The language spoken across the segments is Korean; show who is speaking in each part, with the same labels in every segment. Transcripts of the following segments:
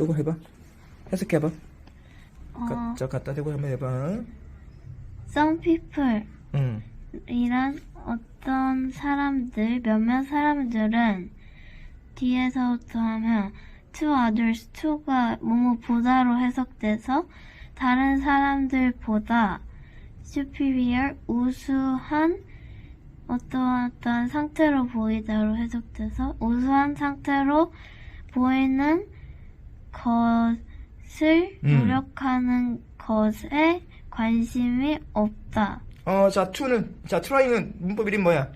Speaker 1: 이거 해봐. 해석해봐.
Speaker 2: 어,
Speaker 1: 가, 저 갖다 대고 한번 해봐.
Speaker 2: some people
Speaker 1: 응.
Speaker 2: 이란 어떤 사람들, 몇몇 사람들은 뒤에서부터 하면 to others, to가 뭐뭐보다로 해석돼서 다른 사람들보다 superior, 우수한 어떠한 어떠한 상태로 보이다로 해석돼서 우수한 상태로 보이는 것을
Speaker 1: 음.
Speaker 2: 노력하는 것에 관심이 없다.
Speaker 1: 어, 자, to는, 자, trying은 문법 이름 뭐야?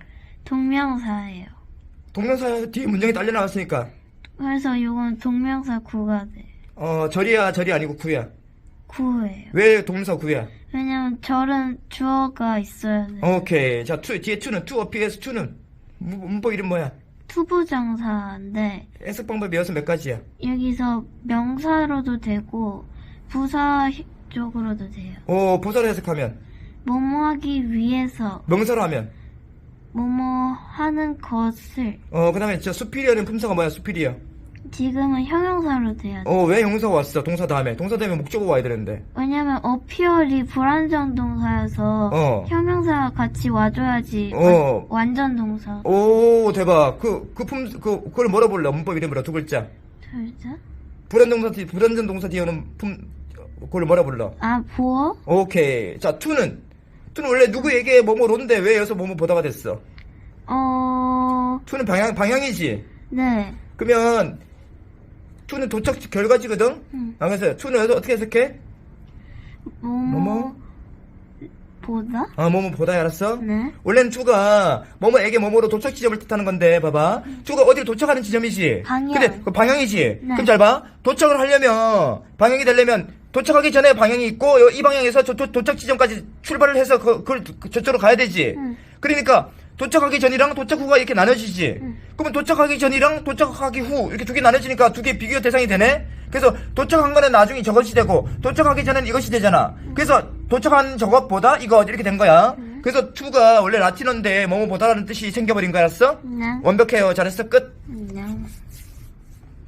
Speaker 2: 동명사예요.
Speaker 1: 동명사 뒤에 문장이 딸려 나왔으니까.
Speaker 2: 그래서 이건 동명사 구가 돼.
Speaker 1: 어, 절이야, 절이 아니고 구야.
Speaker 2: 구예요.
Speaker 1: 왜 동사 구야?
Speaker 2: 왜냐면 절은 주어가 있어야 돼.
Speaker 1: 오케이. 자, to, 뒤에 to appears to는 문- 문법 이름 뭐야?
Speaker 2: 투부정사인데
Speaker 1: 해석 방법이 여기서 몇 가지야?
Speaker 2: 여기서 명사로도 되고 부사 쪽으로도 돼요.
Speaker 1: 오, 부사로 해석하면.
Speaker 2: 뭐뭐 하기 위해서
Speaker 1: 명사로 하면.
Speaker 2: 뭐뭐 하는 것을
Speaker 1: 어, 그 다음에 저 superior는 품사가 뭐야, superior?
Speaker 2: 지금은 형용사로 돼야 돼.
Speaker 1: 어, 왜 형용사가 왔어? 동사 다음에. 동사 다음에 목적어가 와야 되는데.
Speaker 2: 왜냐면 appear이 불완전 동사여서
Speaker 1: 어.
Speaker 2: 형용사가 같이 와줘야지
Speaker 1: 어.
Speaker 2: 완, 완전 동사.
Speaker 1: 오, 대박. 그, 그 품, 그, 그걸 뭐라 불러? 문법 이름 뭐라? 두 글자.
Speaker 2: 글자?
Speaker 1: 불완전 동사 뒤, 불완전 동사 뒤에 오는 품, 그걸 뭐라 불러?
Speaker 2: 아 보어?
Speaker 1: 오케이. 자, to는. to는 원래 누구에게 뭐뭐로인데 왜 여기서 뭐뭐 보다가 됐어?
Speaker 2: 어...
Speaker 1: to는 방향, 방향이지?
Speaker 2: 네.
Speaker 1: 그러면, to는 도착 결과지거든?
Speaker 2: 음.
Speaker 1: 아, 그래서 여기서 어떻게 해석해?
Speaker 2: 뭐뭐
Speaker 1: 뭐뭐?
Speaker 2: 보다?
Speaker 1: 아, 뭐뭐 보다야, 알았어?
Speaker 2: 네.
Speaker 1: 원래는 to가 뭐뭐에게 뭐뭐로 도착 지점을 뜻하는 건데, 봐봐. to가 어디로 도착하는 지점이지?
Speaker 2: 방향.
Speaker 1: 근데 그 방향이지?
Speaker 2: 네.
Speaker 1: 그럼 잘 봐. 도착을 하려면, 방향이 되려면, 도착하기 전에 방향이 있고, 요- 이 방향에서 저, 도, 도착 지점까지 출발을 해서 그, 그걸 그- 저쪽으로 가야 되지?
Speaker 2: 응.
Speaker 1: 그러니까, 도착하기 전이랑 도착 후가 이렇게 나눠지지?
Speaker 2: 응.
Speaker 1: 그러면 도착하기 전이랑 도착하기 후, 이렇게 두 개 나눠지니까 두 개 비교 대상이 되네? 그래서 도착한 거는 나중에 저것이 되고, 도착하기 전에는 이것이 되잖아. 그래서 도착한 저것보다 이거 이렇게 된 거야. 그래서 to가 원래 라틴어인데 뭐뭐보다라는 뜻이 생겨버린 거였어?
Speaker 2: 네.
Speaker 1: 완벽해요. 잘했어. 끝.
Speaker 2: 네.